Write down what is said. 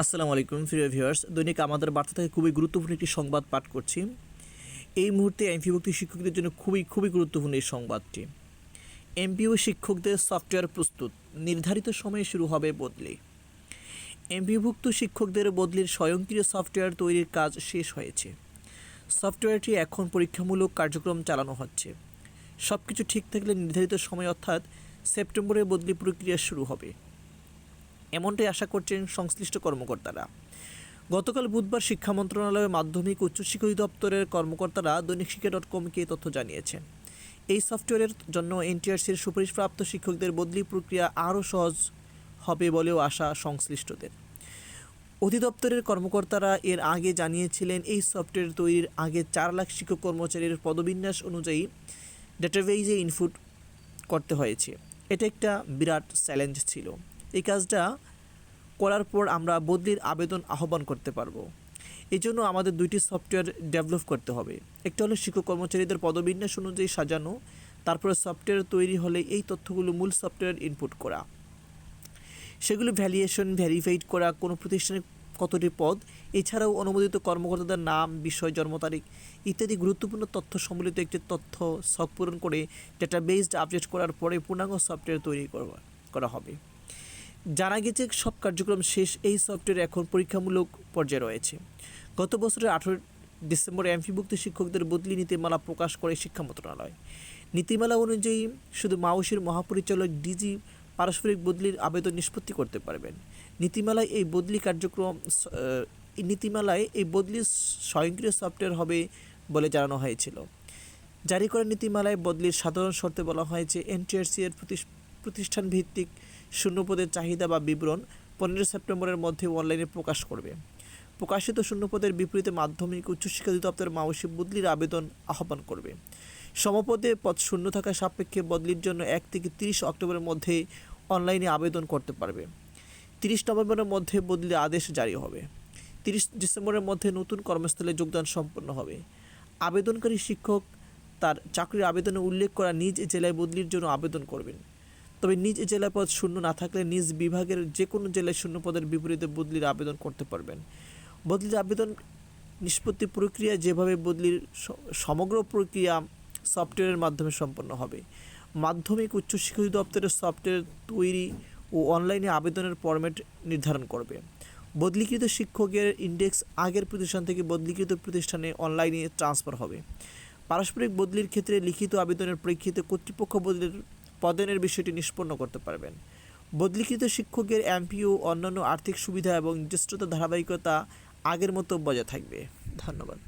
আসসালামু আলাইকুম, প্রিয় ভিউয়ার্স। দৈনিক আমাদের বার্তা থেকে খুবই গুরুত্বপূর্ণ একটি সংবাদ পাঠ করছি। এই মুহূর্তে এমপিভুক্তি শিক্ষকদের জন্য খুবই খুবই গুরুত্বপূর্ণ এই সংবাদটি। এমপিও শিক্ষকদের সফটওয়্যার প্রস্তুত, নির্ধারিত সময়ে শুরু হবে বদলি। এমপিভুক্ত শিক্ষকদের বদলির স্বয়ংক্রিয় সফটওয়্যার তৈরির কাজ শেষ হয়েছে। সফটওয়্যারটি এখন পরীক্ষামূলক কার্যক্রম চালানো হচ্ছে। সব কিছু ঠিক থাকলে নির্ধারিত সময় অর্থাৎ সেপ্টেম্বরে বদলি প্রক্রিয়া শুরু হবে। এমনটাই আশা করছেন সংশ্লিষ্ট কর্মকর্তারা। গতকাল বুধবার শিক্ষা মন্ত্রণালয়ের মাধ্যমিক উচ্চশিক্ষা দপ্তরের কর্মকর্তারা দৈনিক শিক্ষা ডট কমকে তথ্য জানিয়েছেন। এই সফটওয়্যারের জন্য এনটিআরসির সুপারিশপ্রাপ্ত শিক্ষকদের বদলি প্রক্রিয়া আরও সহজ হবে বলেও আশা সংশ্লিষ্টদের। অধিদপ্তরের কর্মকর্তারা এর আগে জানিয়েছিলেন, এই সফটওয়্যার তৈরির আগে চার লাখ শিক্ষক কর্মচারীর পদবিন্যাস অনুযায়ী ডেটাবেইজে ইনপুট করতে হয়েছে। এটা একটা বিরাট চ্যালেঞ্জ ছিল। এই কাজটা করার পর আমরা বদলির আবেদন আহ্বান করতে পারব। এই জন্য আমাদের দুইটি সফটওয়্যার ডেভেলপ করতে হবে। একটা হলো শিক্ষক কর্মচারীদের পদবিন্যাস অনুযায়ী সাজানো, তারপরে সফটওয়্যার তৈরি হলে এই তথ্যগুলো মূল সফটওয়্যার ইনপুট করা। সেগুলো ভ্যালিয়েশন ভ্যারিফাইড করা, কোনো প্রতিষ্ঠানের কতটি পদ, এছাড়াও অনুমোদিত কর্মকর্তাদের নাম, বিষয়, জন্ম তারিখ ইত্যাদি গুরুত্বপূর্ণ তথ্য সম্বলিত একটি তথ্য সক পূরণ করে ডেটাবেসড আপডেট করার পরে পূর্ণাঙ্গ সফটওয়্যার তৈরি করা হবে। জানা গেছে, সব কার্যক্রম শেষ, এই সফটওয়্যার এখন পরীক্ষামূলক পর্যায়ে রয়েছে। গত বছরের আঠেরো ডিসেম্বরে এমফিভুক্ত শিক্ষকদের বদলি নীতিমালা প্রকাশ করে শিক্ষা মন্ত্রণালয়। নীতিমালা অনুযায়ী, শুধু মাউসির মহাপরিচালক ডিজি পারস্পরিক বদলির আবেদন নিষ্পত্তি করতে পারবেন। নীতিমালায় এই বদলি কার্যক্রম নীতিমালায় এই বদলি স্বয়ংক্রিয় সফটওয়্যার হবে বলে জানানো হয়েছিল। জারি করা নীতিমালায় বদলির সাধারণ শর্তে বলা হয়েছে এনটিআরসি এর প্রতিস- প্রতিষ্ঠান ভিত্তিক শূন্যপদের চাহিদা বা বিবরণ পনেরো সেপ্টেম্বরের মধ্যে অনলাইনে প্রকাশ করবে। প্রকাশিত শূন্যপদের বিপরীতে মাধ্যমিক উচ্চশিক্ষা অধিদপ্তর মাওসি বদলির আবেদন আহ্বান করবে। সমপদে পদ শূন্য থাকা সাপেক্ষে বদলির জন্য এক থেকে তিরিশ অক্টোবরের মধ্যে অনলাইনে আবেদন করতে পারবে। তিরিশ নভেম্বরের মধ্যে বদলির আদেশ জারি হবে। তিরিশ ডিসেম্বরের মধ্যে নতুন কর্মস্থলে যোগদান সম্পন্ন হবে। আবেদনকারী শিক্ষক তার চাকরির আবেদনে উল্লেখ করা নিজ জেলায় বদলির জন্য আবেদন করবেন। তবে নিজ জেলায় পদ শূন্য না থাকলে নিজ বিভাগের যে কোনো জেলায় শূন্য পদের বিপরীতে বদলির আবেদন করতে পারবেন। বদলির আবেদন নিষ্পত্তি প্রক্রিয়া যেভাবে বদলির সমগ্র প্রক্রিয়া সফটওয়্যারের মাধ্যমে সম্পন্ন হবে। মাধ্যমিক উচ্চশিক্ষা দপ্তরের সফটওয়্যার তৈরি ও অনলাইনে আবেদনের ফরম্যাট নির্ধারণ করবে। বদলিকৃত শিক্ষকের ইন্ডেক্স আগের প্রতিষ্ঠান থেকে বদলিকৃত প্রতিষ্ঠানে অনলাইনে ট্রান্সফার হবে। পারস্পরিক বদলির ক্ষেত্রে লিখিত আবেদনের প্রেক্ষিতে কর্তৃপক্ষ বদলির পদায়নের বিষয়টি নিষ্পন্ন করতে পারবেন। বদলিকৃত শিক্ষকের এমপিও, অন্যান্য আর্থিক সুবিধা এবং নির্দিষ্টতা ধারাবাহিকতা আগের মতো বজায় থাকবে। ধন্যবাদ।